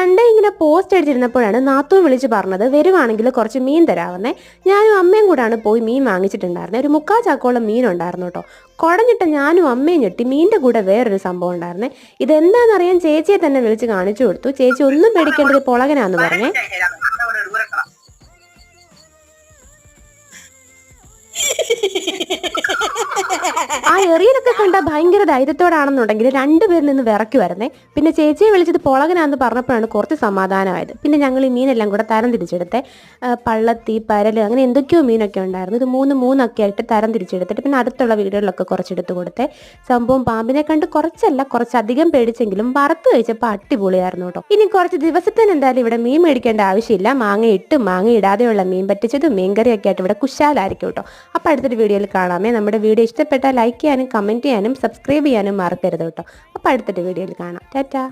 Sunday ഇങ്ങനെ post അടിച്ചിരുന്നപ്പോഴാണ് നാത്തു വിളിച്ച് പറഞ്ഞത് വരുവാണെങ്കിൽ കുറച്ച് മീൻ തരാമെന്നേ. ഞാനും അമ്മയും കൂടാണ് പോയി മീൻ വാങ്ങിച്ചിട്ടുണ്ടായിരുന്നത് ഒരു മുക്കാൽ ചാക്കോളം മീൻ ഉണ്ടായിരുന്നു കേട്ടോ. കുടഞ്ഞിട്ട് ഞാനും അമ്മയും ഞെട്ടി മീന്റെ കൂടെ വേറൊരു സംഭവം ഉണ്ടായിരുന്നേ. ഇതെന്താണെന്നറിയാൻ ചേച്ചിയെ തന്നെ വിളിച്ച് കാണിച്ചു കൊടുത്തു. ചേച്ചി ഒന്നും പേടിക്കേണ്ടത് പൊളകനാന്ന് പറഞ്ഞേ. ആ എറിയനൊക്കെ കണ്ട ഭയങ്കര ധൈര്യത്തോടാണെന്നുണ്ടെങ്കിൽ രണ്ടുപേരിൽ നിന്ന് വിറയ്ക്കുമായിരുന്നേ പിന്നെ ചേച്ചിയെ വിളിച്ചത് പൊളകനാന്ന് പറഞ്ഞപ്പോഴാണ് കുറച്ച് സമാധാനമായത്. പിന്നെ ഞങ്ങൾ ഈ മീനെല്ലാം കൂടെ തരം തിരിച്ചെടുത്തെ. പള്ളത്തി പരൽ അങ്ങനെ എന്തൊക്കെയോ മീനൊക്കെ ഉണ്ടായിരുന്നു. ഇത് മൂന്ന് മൂന്നൊക്കെ ആയിട്ട് തരം തിരിച്ചെടുത്തിട്ട് പിന്നെ അടുത്തുള്ള വീടുകളിലൊക്കെ കുറച്ചെടുത്ത് കൊടുത്തെ. സംഭവം പാമ്പിനെ കണ്ട് കുറച്ചല്ല കുറച്ചധികം പേടിച്ചെങ്കിലും വറുത്ത് കഴിച്ചപ്പോൾ അടിപൊളിയായിരുന്നു കേട്ടോ. ഇനി കുറച്ച് ദിവസത്തിന് എന്തായാലും ഇവിടെ മീൻ മേടിക്കേണ്ട ആവശ്യമില്ല. മാങ്ങ ഇട്ട് മാങ്ങ ഇടാതെയുള്ള മീൻ പറ്റിച്ചതും മീൻകറിയൊക്കെ ആയിട്ട് ഇവിടെ കുശാലായിരിക്കും കേട്ടോ. അപ്പോൾ അടുത്തൊരു വീഡിയോയിൽ കാണാമേ. നമ്മുടെ വീഡിയോ ഇഷ്ടപ്പെട്ടാൽ ലൈക്ക് ചെയ്യാനും കമന്റ് ചെയ്യാനും സബ്സ്ക്രൈബ് ചെയ്യാനും മറക്കരുത് കേട്ടോ. അപ്പോൾ അടുത്തൊരു വീഡിയോയിൽ കാണാം. ടാറ്റാ.